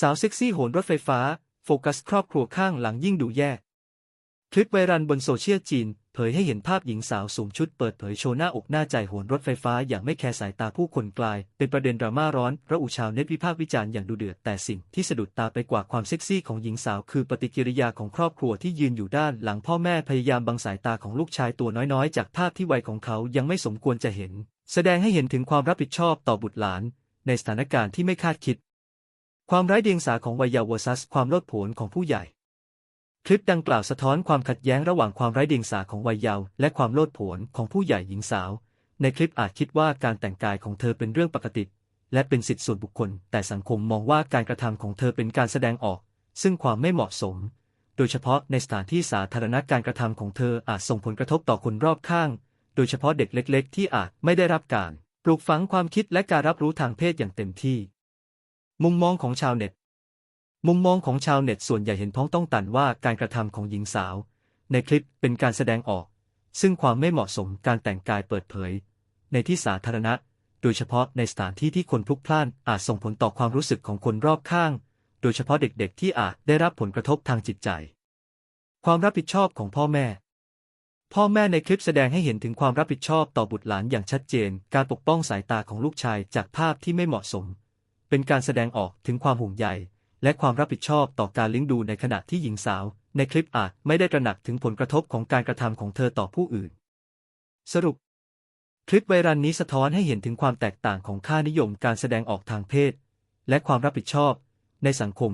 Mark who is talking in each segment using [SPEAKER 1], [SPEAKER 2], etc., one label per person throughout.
[SPEAKER 1] สาวเซ็กซี่โหนรถไฟฟ้า โฟกัสครอบครัวข้างหลังยิ่งดูแย่ คลิปไวรัลบนโซเชียลจีน เผยให้เห็นภาพหญิงสาวสวมชุดเปิดเผยโชว์หน้าอกหน้าใจโหนรถไฟฟ้าอย่างไม่แคร์สายตาผู้คนกลาย เป็นประเด็นดราม่าร้อนระอุชาวเน็ตวิพากษ์วิจารณ์อย่างดุเดือด แต่สิ่งที่สะดุดตาไปกว่าความเซ็กซี่ของหญิงสาว คือปฏิกิริยาของครอบครัวที่ยืนอยู่ด้านหลังพ่อแม่พยายามบังสายตาของลูกชายตัวน้อยๆ จากภาพที่วัยของเขายังไม่สมควรจะเห็น แสดงให้เห็นถึงความรับผิดชอบต่อบุตรหลาน ในสถานการณ์ที่ไม่คาดคิด ความไร้เดียงสาของวัยเยาว์ vs ความโลดโผนของผู้ใหญ่ คลิปดังกล่าวสะท้อนความขัดแย้งระหว่างความไร้เดียงสาของวัยเยาว์และความโลดโผนของผู้ใหญ่หญิงสาว ในคลิปอาจคิดว่าการแต่งกายของเธอเป็นเรื่องปกติ และเป็นสิทธิส่วนบุคคล แต่สังคมมองว่าการกระทำของเธอเป็นการแสดงออก ซึ่งความไม่เหมาะสม โดยเฉพาะในสถานที่สาธารณะการกระทำของเธออาจส่งผลกระทบต่อคนรอบข้าง โดยเฉพาะเด็กเล็ก ๆ ที่อาจไม่ได้รับการปลูกฝังความคิดและการรับรู้ทางเพศอย่างเต็มที่ มุมมองของชาวเน็ต มุมมองของชาวเน็ตส่วนใหญ่เห็นพ้องต้องตันว่าการกระทำของหญิงสาว ในคลิปเป็นการแสดงออก ซึ่งความไม่เหมาะสมการแต่งกายเปิดเผย ในที่สาธารณะ โดยเฉพาะในสถานที่ที่คนพลุกพล่านอาจส่งผลต่อความรู้สึกของคนรอบข้าง โดยเฉพาะเด็กๆ ที่อาจได้รับผลกระทบทางจิตใจ ความรับผิดชอบของพ่อแม่ พ่อแม่ในคลิปแสดงให้เห็นถึงความรับผิดชอบต่อบุตรหลานอย่างชัดเจน การปกป้องสายตาของลูกชายจากภาพที่ไม่เหมาะสม เป็นการแสดงออกถึงความห่วงใยและความรับผิดชอบต่อการเลี้ยงดูในขณะที่หญิงสาว ในคลิปอาจไม่ได้ตระหนักถึงผลกระทบของการกระทำของเธอต่อผู้อื่น สรุป คลิปไวรัลนี้สะท้อนให้เห็นถึงความแตกต่างของค่านิยมการแสดงออกทางเพศ และความรับผิดชอบ ในสังคม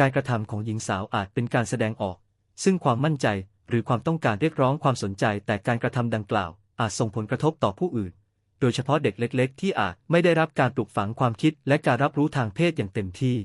[SPEAKER 1] การกระทำของหญิงสาวอาจเป็นการแสดงออก ซึ่งความมั่นใจหรือความต้องการเรียกร้องความสนใจแต่การกระทำดังกล่าว อาจส่งผลกระทบต่อผู้อื่น โดยเฉพาะเด็กเล็ก ๆ ที่อาจไม่ได้รับการปลูกฝังความคิดและการรับรู้ทางเพศอย่างเต็มที่